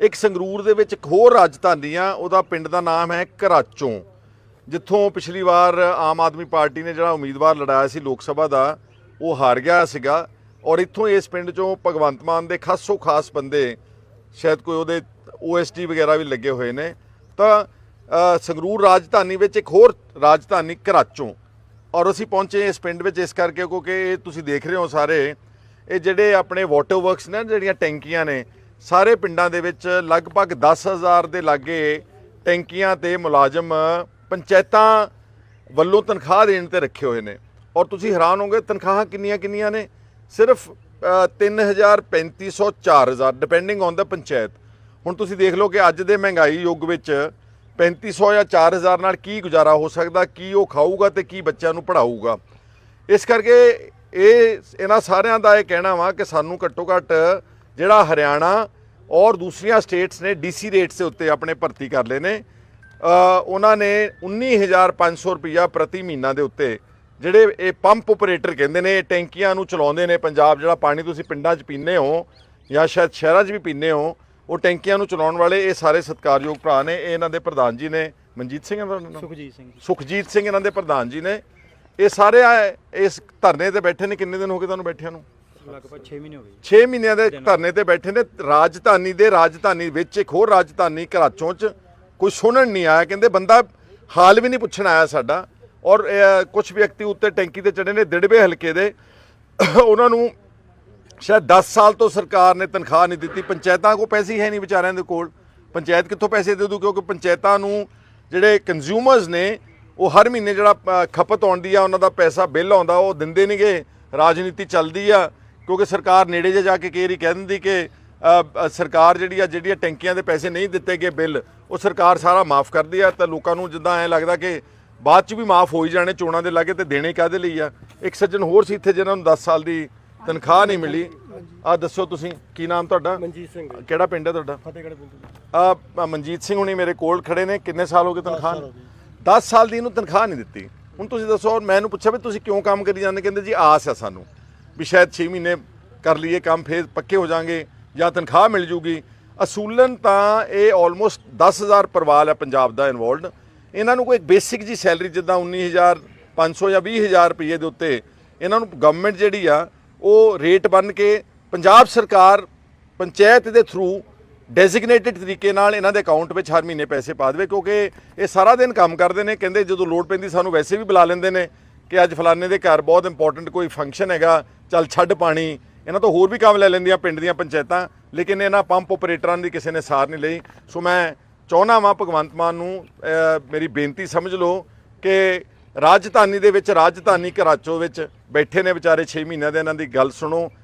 ਇੱਕ ਸੰਗਰੂਰ ਦੇ ਵਿੱਚ ਇੱਕ ਹੋਰ ਰਾਜਧਾਨੀ ਆ ਉਹਦਾ ਪਿੰਡ ਦਾ ਨਾਮ ਹੈ ਕਰਾਚੋਂ ਜਿੱਥੋਂ ਪਿਛਲੀ ਵਾਰ ਆਮ ਆਦਮੀ ਪਾਰਟੀ ਨੇ ਜਿਹੜਾ ਉਮੀਦਵਾਰ ਲੜਾਇਆ ਸੀ ਲੋਕ ਸਭਾ ਦਾ, ਉਹ ਹਾਰ ਗਿਆ ਸੀਗਾ। ਔਰ ਇੱਥੋਂ ਇਸ ਪਿੰਡ ਚੋਂ ਭਗਵੰਤ ਮਾਨ ਦੇ ਖਾਸੋ ਖਾਸ ਬੰਦੇ, ਸ਼ਾਇਦ ਕੋਈ ਉਹਦੇ ਓਐਸਟੀ ਵਗੈਰਾ ਵੀ ਲੱਗੇ ਹੋਏ ਨੇ। ਤਾਂ ਸੰਗਰੂਰ ਰਾਜਧਾਨੀ ਵਿੱਚ ਇੱਕ ਹੋਰ ਰਾਜਧਾਨੀ ਕਰਾਚੋਂ ਔਰ ਅਸੀਂ ਪਹੁੰਚੇ ਇਸ ਪਿੰਡ ਵਿੱਚ ਇਸ ਕਰਕੇ, ਕਿਉਂਕਿ ਇਹ ਤੁਸੀਂ ਦੇਖ ਰਹੇ ਹੋ ਸਾਰੇ, ਇਹ ਜਿਹੜੇ ਆਪਣੇ ਵਾਟਰ ਵਰਕਸ ਨੇ, ਜਿਹੜੀਆਂ ਟੈਂਕੀਆਂ ਨੇ ਸਾਰੇ ਪਿੰਡਾਂ ਦੇ ਵਿੱਚ ਲਗਭਗ 10000 ਦੇ ਲਾਗੇ ਟੈਂਕੀਆਂ ਤੇ ਮੁਲਾਜ਼ਮ ਪੰਚਾਇਤਾਂ ਵੱਲੋਂ ਤਨਖਾਹ ਦੇਣ ਤੇ ਰੱਖੇ ਹੋਏ ਨੇ। ਔਰ ਤੁਸੀਂ ਹੈਰਾਨ ਹੋਗੇ ਤਨਖਾਹਾਂ ਕਿੰਨੀਆਂ ਕਿੰਨੀਆਂ ਨੇ? ਸਿਰਫ ਅ, 3000 3500 4000 ਡਿਪੈਂਡਿੰਗ ਔਨ ਦਾ ਪੰਚਾਇਤ। ਹੁਣ ਤੁਸੀਂ ਦੇਖ ਲਓ ਕਿ ਅੱਜ ਦੇ ਮਹਿੰਗਾਈ ਯੁੱਗ ਵਿੱਚ 3500 ਜਾਂ 4000 ਨਾਲ ਕੀ ਗੁਜ਼ਾਰਾ ਹੋ ਸਕਦਾ ਕੀ ਉਹ ਖਾਊਗਾ ਤੇ ਕੀ ਬੱਚਿਆਂ ਨੂੰ ਪੜ੍ਹਾਊਗਾ। ਇਸ ਕਰਕੇ ਇਹ ਇਹਨਾਂ ਸਾਰਿਆਂ ਦਾ ਇਹ ਕਹਿਣਾ ਵਾ ਕਿ ਸਾਨੂੰ ਘੱਟੋ ਘੱਟ ਜਿਹੜਾ ਹਰਿਆਣਾ ਔਰ ਦੂਸਰੀਆਂ ਸਟੇਟਸ ਨੇ ਡੀਸੀ ਰੇਟਸ ਦੇ ਉੱਤੇ ਆਪਣੇ ਭਰਤੀ ਕਰ ਲਏ ਨੇ। ਉਹਨਾਂ ਨੇ 19500 ਰੁਪਇਆ ਪ੍ਰਤੀ ਮਹੀਨਾ ਦੇ ਉੱਤੇ ਜਿਹੜੇ ਇਹ ਪੰਪ ਆਪਰੇਟਰ ਕਹਿੰਦੇ ਨੇ ਇਹ ਟੈਂਕੀਆਂ ਨੂੰ ਚਲਾਉਂਦੇ ਨੇ ਪੰਜਾਬ ਜਿਹੜਾ ਪਾਣੀ ਤੁਸੀਂ ਪਿੰਡਾਂ 'ਚ ਪੀਂਦੇ ਹੋ ਜਾਂ ਸ਼ਾਇਦ ਸ਼ਹਿਰਾਂ 'ਚ ਵੀ ਪੀਂਦੇ ਹੋ ਉਹ ਟੈਂਕੀਆਂ ਨੂੰ ਚਲਾਉਣ ਵਾਲੇ ਇਹ ਸਾਰੇ ਸਤਿਕਾਰਯੋਗ ਭਰਾ ਨੇ। ਇਹ ਇਹਨਾਂ ਦੇ ਪ੍ਰਧਾਨ ਜੀ ਨੇ ਮਨਜੀਤ ਸਿੰਘ ਇਹਨਾਂ ਦਾ ਨਾਮ? ਸੁਖਜੀਤ ਸਿੰਘ ਸੁਖਜੀਤ ਸਿੰਘ ਇਹਨਾਂ ਦੇ ਪ੍ਰਧਾਨ ਜੀ ਨੇ। ਇਹ ਸਾਰੇ ਇਸ ਧਰਨੇ ਤੇ ਬੈਠੇ ਨੇ ਕਿੰਨੇ ਦਿਨ ਹੋ ਗਏ ਤੁਹਾਨੂੰ ਬੈਠਿਆਂ ਨੂੰ? ਲਗਭਗ 6 ਮਹੀਨੇ ਹੋ ਗਏ 6 ਮਹੀਨਿਆਂ ਦੇ ਧਰਨੇ ਤੇ ਬੈਠੇ ਨੇ। ਰਾਜਧਾਨੀ ਦੇ ਰਾਜਧਾਨੀ ਵਿੱਚ ਇੱਕ ਹੋਰ ਰਾਜਧਾਨੀ ਕਰਾਚੋਂ ਚ ਕੋਈ ਸੁਣਨ ਨਹੀਂ ਆਇਆ। ਕਹਿੰਦੇ ਬੰਦਾ ਹਾਲ ਵੀ ਨਹੀਂ ਪੁੱਛਣ ਆਇਆ ਸਾਡਾ। ਔਰ ਕੁਝ ਵਿਅਕਤੀ ਉੱਤੇ ਟੈਂਕੀ ਤੇ ਚੜੇ ਨੇ ਦਿੜਵੇ ਹਲਕੇ ਦੇ। ਉਹਨਾਂ ਨੂੰ ਸ਼ਾਇਦ 10 ਸਾਲ ਤੋਂ ਸਰਕਾਰ ਨੇ ਤਨਖਾਹ ਨਹੀਂ ਦਿੱਤੀ। ਪੰਚਾਇਤਾਂ ਕੋ ਪੈਸੇ ਹੀ ਹੈ ਨਹੀਂ ਵਿਚਾਰਿਆਂ ਦੇ ਕੋਲ। ਪੰਚਾਇਤ ਕਿੱਥੋਂ ਪੈਸੇ ਦੇ ਦੂ? ਕਿਉਂਕਿ ਪੰਚਾਇਤਾਂ ਨੂੰ ਜਿਹੜੇ ਕੰਜ਼ਿਊਮਰਸ ਨੇ, ਉਹ ਹਰ ਮਹੀਨੇ ਜਿਹੜਾ ਖਪਤ ਆਉਂਦੀ ਆ, ਉਹਨਾਂ ਦਾ ਪੈਸਾ ਬਿੱਲ ਆਉਂਦਾ, ਉਹ ਦਿੰਦੇ ਨਹੀਂਗੇ ਰਾਜਨੀਤੀ ਚੱਲਦੀ ਆ। ਕਿਉਂਕਿ ਸਰਕਾਰ ਨੇੜੇ ਜੇ ਜਾ ਕੇ ਕਈ ਵਾਰੀ ਕਹਿ ਦਿੰਦੀ ਕਿ ਸਰਕਾਰ ਜਿਹੜੀ ਆ ਜਿਹੜੀਆਂ ਟੈਂਕੀਆਂ ਦੇ ਪੈਸੇ ਨਹੀਂ ਦਿੱਤੇ ਗਏ ਬਿੱਲ ਉਹ ਸਰਕਾਰ ਸਾਰਾ ਮਾਫ ਕਰਦੀ ਆ। ਤਾਂ ਲੋਕਾਂ ਨੂੰ ਜਿੱਦਾਂ ਐ ਲੱਗਦਾ ਕਿ ਬਾਅਦ ਚ ਵੀ ਮਾਫ ਹੋ ਹੀ ਜਾਣੇ ਚੋਣਾਂ ਦੇ ਲਾਗੇ ਤੇ ਦੇਣੇ ਕਾਦੇ ਲਈ ਆ? ਇੱਕ ਸੱਜਣ ਹੋਰ ਸੀ ਇੱਥੇ ਜਿਨ੍ਹਾਂ ਨੂੰ 10 ਸਾਲ ਦੀ ਤਨਖਾਹ ਨਹੀਂ ਮਿਲੀ। ਆ ਦੱਸੋ ਤੁਸੀਂ ਕੀ ਨਾਮ ਤੁਹਾਡਾ? ਮਨਜੀਤ ਸਿੰਘ ਕਿਹੜਾ ਪਿੰਡ ਹੈ ਤੁਹਾਡਾ? ਫਤਿਹਗੜ੍ਹ ਪਿੰਡ ਆ ਮਨਜੀਤ ਸਿੰਘ ਹੁਣੀ ਮੇਰੇ ਕੋਲ ਖੜੇ ਨੇ। ਕਿੰਨੇ ਸਾਲ ਹੋ ਗਏ ਤਨਖਾਹ? 10 ਸਾਲ ਦੀ ਇਹਨੂੰ ਤਨਖਾਹ ਨਹੀਂ ਦਿੱਤੀ। ਹੁਣ ਤੁਸੀਂ ਦੱਸੋ ਮੈਂ ਇਹਨੂੰ ਪੁੱਛਿਆ ਵੀ ਤੁਸੀਂ ਕਿਉਂ ਕੰਮ ਕਰੀ ਜਾਂਦੇ? ਕਹਿੰਦੇ ਜੀ ਆਸ ਆ ਸਾਨੂੰ। ਵੀ ਸ਼ਾਇਦ 6 ਮਹੀਨੇ ਕਰ ਲਈਏ ਕੰਮ, ਫੇਰ ਪੱਕੇ ਹੋ ਜਾਾਂਗੇ ਜਾਂ ਤਨਖਾਹ ਮਿਲ ਜੂਗੀ। ਅਸੂਲਨ ਤਾਂ ਇਹ ਆਲਮੋਸਟ 10000 ਪਰਿਵਾਰ ਹੈ ਪੰਜਾਬ ਦਾ ਇਨਵੋਲਡ ਇਹਨਾਂ ਨੂੰ ਕੋਈ ਬੇਸਿਕ ਜੀ ਸੈਲਰੀ ਜਿੱਦਾਂ 19500 ਜਾਂ 20000 ਰੁਪਏ ਦੇ ਉੱਤੇ ਇਹਨਾਂ ਨੂੰ ਗਵਰਨਮੈਂਟ ਜਿਹੜੀ ਆ, ਉਹ ਰੇਟ ਬਣ ਕੇ ਪੰਜਾਬ ਸਰਕਾਰ ਪੰਚਾਇਤ ਦੇ ਥਰੂ ਡੈਜ਼ਿਗਨੇਟਿਡ ਤਰੀਕੇ ਨਾਲ ਇਹਨਾਂ ਦੇ ਅਕਾਊਂਟ ਵਿੱਚ ਹਰ ਮਹੀਨੇ ਪੈਸੇ ਪਾ ਦੇਵੇ, ਕਿਉਂਕਿ ਇਹ ਸਾਰਾ ਦਿਨ ਕੰਮ ਕਰਦੇ ਨੇ, ਕਹਿੰਦੇ ਜਦੋਂ ਲੋਡ ਪੈਂਦੀ ਸਾਨੂੰ ਵੈਸੇ ਵੀ ਬੁਲਾ ਲੈਂਦੇ ਨੇ। ਕਿ ਅੱਜ ਫਲਾਣੇ ਦੇ ਘਰ ਬਹੁਤ ਇੰਪੋਰਟੈਂਟ ਕੋਈ ਫੰਕਸ਼ਨ ਹੈਗਾ, ਚੱਲ ਛੱਡ ਪਾਣੀ। ਇਹਨਾਂ ਤੋਂ ਹੋਰ ਵੀ ਕੰਮ ਲੈ ਲੈਂਦੀਆਂ ਪਿੰਡ ਦੀਆਂ ਪੰਚਾਇਤਾਂ, ਲੇਕਿਨ ਇਹਨਾਂ ਪੰਪ ਆਪਰੇਟਰਾਂ ਦੀ ਕਿਸੇ ਨੇ ਸਾਰ ਨਹੀਂ ਲਈ। ਸੋ ਮੈਂ ਚਾਹੁੰਦਾ ਵਾਂ ਭਗਵੰਤ ਮਾਨ ਨੂੰ ਮੇਰੀ ਬੇਨਤੀ ਸਮਝ ਲਓ ਕਿ ਰਾਜਧਾਨੀ ਦੇ ਵਿੱਚ, ਰਾਜਧਾਨੀ ਕਰਾਚੋ ਵਿੱਚ ਬੈਠੇ ਨੇ ਵਿਚਾਰੇ 6 ਮਹੀਨਿਆਂ ਦੇ, ਇਹਨਾਂ ਦੀ ਗੱਲ ਸੁਣੋ।